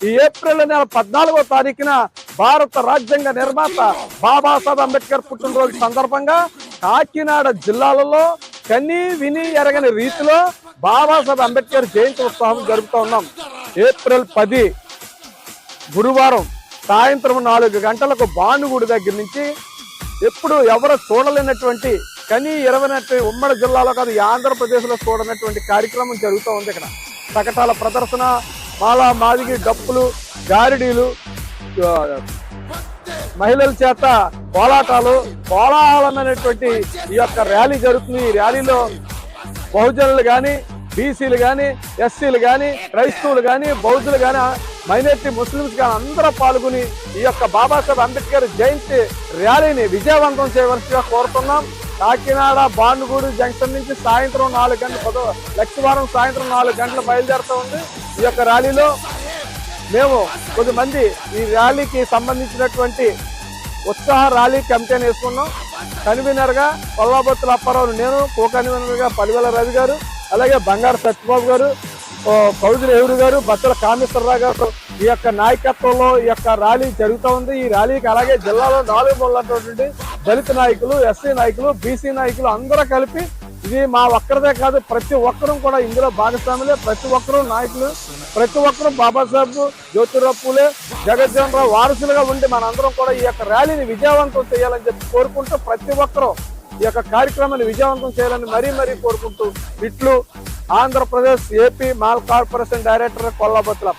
ఈ ఏప్రిల్ నెల పద్నాలుగో తారీఖున భారత రాజ్యాంగ నిర్మాత బాబాసాహెబ్ అంబేద్కర్ పుట్టినరోజు సందర్భంగా కాకినాడ జిల్లాలలో కని విని ఎరగని రీతిలో బాబాసాహెబ్ అంబేద్కర్ జయంతి ఉత్సవం జరుపుతూ ఉన్నాం. ఏప్రిల్ పది గురువారం సాయంత్రం నాలుగు గంటలకు భానుగుడి దగ్గర నుంచి ఎప్పుడు ఎవరు చూడలేనటువంటి కని ఇరవై ఉమ్మడి జిల్లాలో కాదు ఈ ఆంధ్రప్రదేశ్లో చూడనటువంటి కార్యక్రమం జరుగుతూ ఉంది ఇక్కడ. శకటాల ప్రదర్శన మాలా మాదిగి డప్పులు గారిడీలు మహిళల చేత కోలాటాలు కోలాహలమైనటువంటి ఈ యొక్క ర్యాలీ జరుగుతుంది. ఈ ర్యాలీలో బహుజనులు కానీ బీసీలు కానీ ఎస్సీలు కానీ క్రైస్తవులు కానీ బౌద్ధులు కానీ మైనార్టీ ముస్లిమ్స్ కానీ అందరూ పాల్గొని ఈ యొక్క బాబాసాహెబ్ అంబేద్కర్ జయంతి ర్యాలీని విజయవంతం చేయవలసిగా కోరుతున్నాం. కాకినాడ బాండుగూడు జంక్షన్ నుంచి సాయంత్రం నాలుగు గంటల పదో లక్షవారం సాయంత్రం నాలుగు గంటలు బయలుదేరుతూ ఉంది. ఈ యొక్క ర్యాలీలో మేము కొద్దిమంది ఈ ర్యాలీకి సంబంధించినటువంటి ఉత్సాహ ర్యాలీ కమిటీని వేసుకున్నాం. కన్వీనర్గా గా అప్పారావు నేను కో కన్వీనర్గా పలివెల రవి గారు అలాగే బంగారు సత్యబాబు గారు ఓ కౌజుల ఎవరు గారు బత్తల కామేశ్వరరావు గారు ఈ యొక్క నాయకత్వంలో ఈ యొక్క ర్యాలీ జరుగుతూ ఉంది. ఈ ర్యాలీకి అలాగే జిల్లాలో నాలుగు మూలటువంటి దళిత నాయకులు ఎస్సీ నాయకులు బీసీ నాయకులు అందరూ కలిపి ఇది మా ఒక్కరిదే కాదు ప్రతి ఒక్కరూ కూడా ఇందులో భాగస్వాములే ప్రతి ఒక్కరూ నాయకులు ప్రతి ఒక్కరూ బాబాసాహెబ్ జ్యోతిరావు పూలే జగజ్జీవన్ రావు వారసులుగా ఉండి మనందరం కూడా ఈ యొక్క ర్యాలీని విజయవంతం చేయాలని చెప్పి కోరుకుంటూ ప్రతి ఒక్కరూ ఈ యొక్క కార్యక్రమాన్ని విజయవంతం చేయాలని మరీ మరీ కోరుకుంటూ ఇట్లు Andhra Pradesh AP Mala corporation director Kollabathula